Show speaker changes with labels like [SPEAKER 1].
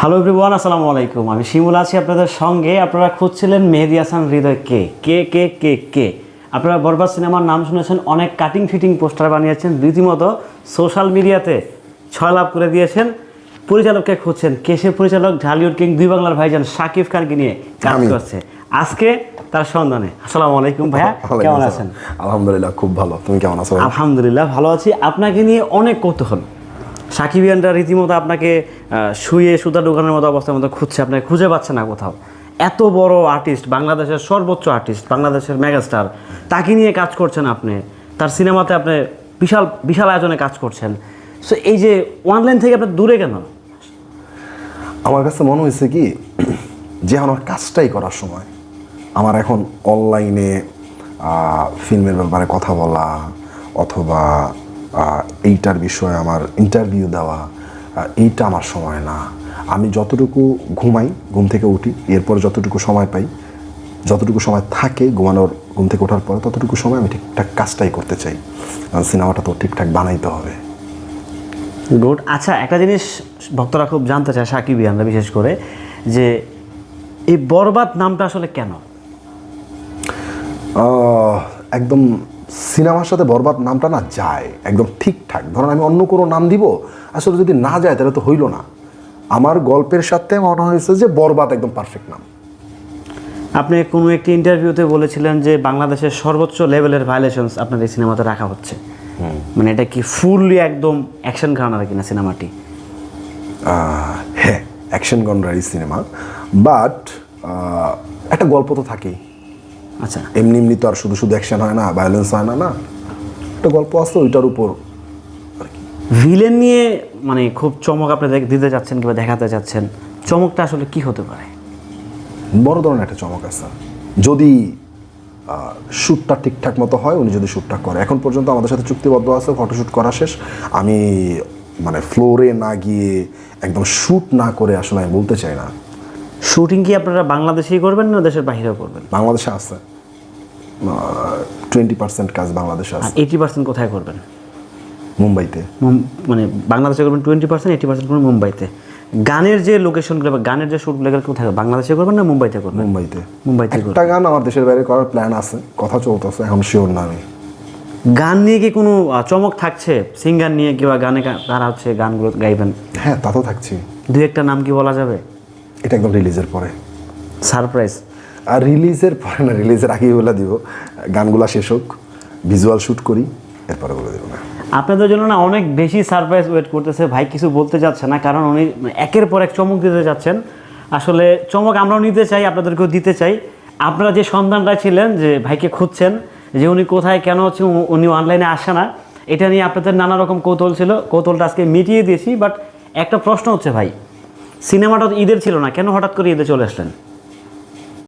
[SPEAKER 1] Hello everyone আসসালামু আলাইকুম। আমি শিমুল আছি আপনাদের সঙ্গে। আপনারা খুঁজছিলেন মেহেদি হাসান হৃদয় কে? কে কে কে কে? আপনারা বরবাদ সিনেমার নাম শুনেছেন অনেক কাটিং ফিটিং পোস্টার বানিয়েছেন রীতিমতো সোশ্যাল মিডিয়াতে ছয় লাভ করে দিয়েছেন। পরিচালককে খুঁজছেন কে? পরিচালক ঢালিউড কিং দুই বাংলার ভাইজান শাকিব খানকে নিয়ে কাজ করছে। আজকে তার সন্ধানে। আসসালামু আলাইকুম ভাইয়া কেমন আছেন?
[SPEAKER 2] আলহামদুলিল্লাহ খুব ভালো। তুমি কেমন আছো
[SPEAKER 1] আলহামদুলিল্লাহ ভালো আছি। আপনাকে নিয়ে অনেক কৌতূহল। সাকিবিয়ানরা রীতিমতো আপনাকে শুয়ে সুতা দোকানের মতো অবস্থার মতো খুঁজছে, আপনাকে খুঁজে পাচ্ছে না কোথাও। এত বড় আর্টিস্ট বাংলাদেশের সর্বোচ্চ আর্টিস্ট বাংলাদেশের মেগাস্টার তাকে নিয়ে কাজ করছেন আপনি। তার সিনেমাতে আপনি বিশাল বিশাল আয়োজনে কাজ করছেন। সো এই যে অনলাইন থেকে আপনার দূরে কেন?
[SPEAKER 2] আমার কাছে মনে হয়েছে কি, যে আমার কাজটাই করার সময়। আমার এখন অনলাইনে ফিল্মের ব্যাপারে কথা বলা, অথবা এইটার বিষয়ে আমার ইন্টারভিউ দেওয়া এইটা আমার সময় না। আমি যতটুকু ঘুমাই ঘুম থেকে উঠি এরপর যতটুকু সময় পাই যতটুকু সময় থাকে ঘুমানোর ঘুম থেকে ওঠার পরে ততটুকু সময় আমি ঠিকঠাক কাজটাই করতে চাই। সিনেমাটা তো ঠিকঠাক বানাইতে হবে।
[SPEAKER 1] গুড। আচ্ছা একটা জিনিস ভক্তরা খুব জানতে চায় সাকিবিয়ানরা বিশেষ করে যে এই বরবাদ নামটা আসলে কেন?
[SPEAKER 2] একদম সিনেমার সাথে বরবাদ নামটা না যায় একদম ঠিকঠাক। ধরেন আমি অন্য কোনো নাম দিব আসলে যদি না যায় তাহলে তো হইল না। আমার গল্পের সাথে মনে হয়েছে যে বরবাদ একদম পারফেক্ট নাম।
[SPEAKER 1] আপনি কোনো একটি ইন্টারভিউতে বলেছিলেন যে বাংলাদেশের সর্বোচ্চ লেভেলের ভায়োলেশনস আপনার এই সিনেমাতে রাখা হচ্ছে। মানে এটা কি ফুললি একদম অ্যাকশন গানার কিনা সিনেমাটি?
[SPEAKER 2] হ্যাঁ অ্যাকশন গনরারি সিনেমা। বাট একটা গল্প তো থাকেই।
[SPEAKER 1] আচ্ছা।
[SPEAKER 2] এমনি এমনি তো আর শুধু শুধু অ্যাকশন হয় না ভায়োলেন্স হয় না না? একটা গল্প আছে ওইটার উপর।
[SPEAKER 1] ভিলেন নিয়ে মানে খুব চমক আপনি দিতে যাচ্ছেন কিংবা দেখাতে যাচ্ছেন চমকটা আসলে কি হতে পারে?
[SPEAKER 2] বড় ধরনের একটা চমক আছে। যদি শ্যুটটা ঠিকঠাক মতো হয় উনি যদি শ্যুটটা করে। এখন পর্যন্ত আমাদের সাথে চুক্তিবদ্ধ আছে ফটোশ্যুট করা শেষ। আমি মানে ফ্লোরে না গিয়ে একদম শ্যুট না করে আসলে আমি বলতে চাই না।
[SPEAKER 1] শুটিং কি আপনারা বাংলাদেশেই করবেন না দেশের বাইরেও করবেন?
[SPEAKER 2] বাংলাদেশে আছে। টোয়েন্টি পার্সেন্ট কাজ বাংলাদেশে আছে।
[SPEAKER 1] এইটি পার্সেন্ট কোথায় করবেন?
[SPEAKER 2] মুম্বাইতে।
[SPEAKER 1] মানে বাংলাদেশে করবেন টোয়েন্টি পার্সেন্ট এইটি পার্সেন্ট করবেন মুম্বাইতে। গানের যে লোকেশনগুলো বা গানের যে শ্যুটগুলো কোথায়? বাংলাদেশে করবেন না মুম্বাইতে করবেন?
[SPEAKER 2] মুম্বাইতে।
[SPEAKER 1] মুম্বাইতে করবেন।
[SPEAKER 2] একটা গান আমার দেশের বাইরে করার প্ল্যান আছে কথা চলতেছে এখন শিওর না আমি।
[SPEAKER 1] গান নিয়ে কি কোনো চমক থাকছে? সিঙ্গার নিয়ে কিংবা গানে কারা হচ্ছে গানগুলো গাইবেন?
[SPEAKER 2] হ্যাঁ তা তো থাকছে
[SPEAKER 1] দু একটা নাম কি বলা যাবে?
[SPEAKER 2] এটা একদম রিলিজের পরে।
[SPEAKER 1] সারপ্রাইজ
[SPEAKER 2] আর রিলিজের পরে না রিলিজের আগেই বলে দিব গানগুলা শেষ হোক ভিজুয়াল শ্যুট করি এরপরে বলে দেবো না।
[SPEAKER 1] আপনাদের জন্য না অনেক বেশি সারপ্রাইজ ওয়েট করতেছে ভাই কিছু বলতে যাচ্ছে না কারণ উনি একের পর এক চমক দিতে যাচ্ছেন। আসলে চমক আমরাও নিতে চাই আপনাদেরকেও দিতে চাই। আপনারা যে সন্ধানটা ছিলেন যে ভাইকে খুঁজছেন যে উনি কোথায় কেন হচ্ছে উনি অনলাইনে আসে না এটা নিয়ে আপনাদের নানা রকম কৌতূহল ছিল। কৌতূহলটা আজকে মিটিয়ে দিয়েছি বাট একটা প্রশ্ন হচ্ছে ভাই সিনেমাটা ঈদের ছিল না। কেন হঠাৎ করে ঈদে চলে আসলেন?